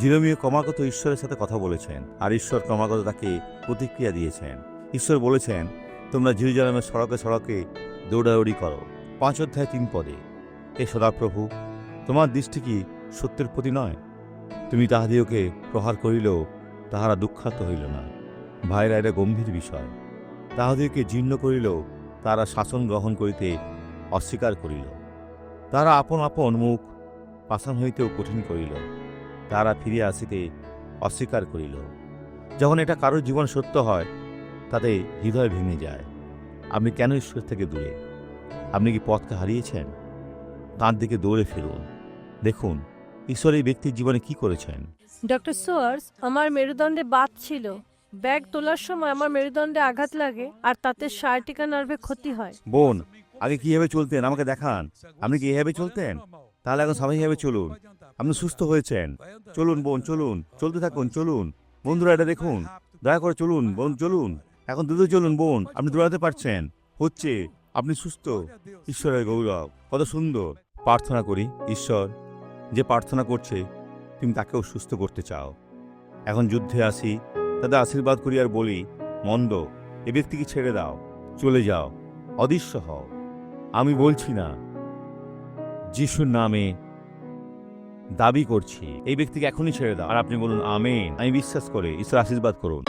জিরোমিও ক্রমাগত ঈশ্বরের সাথে কথা বলেছেন, আর ঈশ্বর ক্রমাগত তাকে প্রতিক্রিয়া দিয়েছেন। ঈশ্বর বলেছেন, তোমরা জিরুজালামের সড়কে সড়কে দৌড়াদৌড়ি করো। পাঁচ অধ্যায় তিন পদে এ সদাপ্রভু, তোমার দৃষ্টি কি সত্যের প্রতি নয়? তুমি তাহাদিওকে প্রহার করিলেও তাহারা দুঃখাত হইল না। ভাইরা, এটা গম্ভীর বিষয়। তাহাদিওকে জীর্ণ করিলেও তারা শাসন গ্রহণ করিতে অস্বীকার করিল। তারা আপন আপন মুখ পাষাণ হইতেও কঠিন করিল। তারা ফিরিয়া আসিতে অস্বীকার করিল। যখন এটা কারোর জীবন সত্য হয় তাতে হৃদয় ভেঙে যায়। আপনি কেন ঈশ্বর থেকে দূরে? আপনি কি পথকে হারিয়েছেন? তাঁর দিকে দৌড়ে ফিরুন। দেখুন ঈশ্বর এই ব্যক্তির জীবনে কি করেছেন? ডক্টর সোয়ার্স আমার মেরুদণ্ডে বাত ছিল। ব্যাগ তোলার সময় আমার মেরুদণ্ডে আঘাত লাগে আর তাতে সার্টিকা নার্ভে ক্ষতি হয়। বোন আগে কীভাবে চলতেন? আমাকে দেখান। আপনি কি এভাবে চলতেন? তাহলে এখন সবাই এভাবে চলুন। আপনি সুস্থ হয়েছেন। চলুন বোন, চলুন। চলতে থাকুন, চলুন। বন্ধুরা, এটা দেখুন। দয়া করে চলুন, বোন, চলুন। এখন দ্রুত চলুন, বোন। আপনি দৌড়াতে পারছেন। হচ্ছে, আপনি সুস্থ। ঈশ্বরের গৌরব। কত সুন্দর। প্রার্থনা করি, ঈশ্বর, যে প্রার্থনা করছে, তুমি তাকেও সুস্থ করতে চাও। এখন যুদ্ধে আসি, তাদের আশীর্বাদ করি আর বলি, মন্দ, এ ব্যক্তিকে ছেড়ে দাও, চলে যাও, অদৃশ্য হও। আমি বলছি না যিশুর নামে দাবি করছি। এই ব্যক্তিকে এখনই ছেড়ে দাও। আর আপনি বলুন, আমেন। আমি বিশ্বাস করে, ঈশ্বর আশীর্বাদ করুন।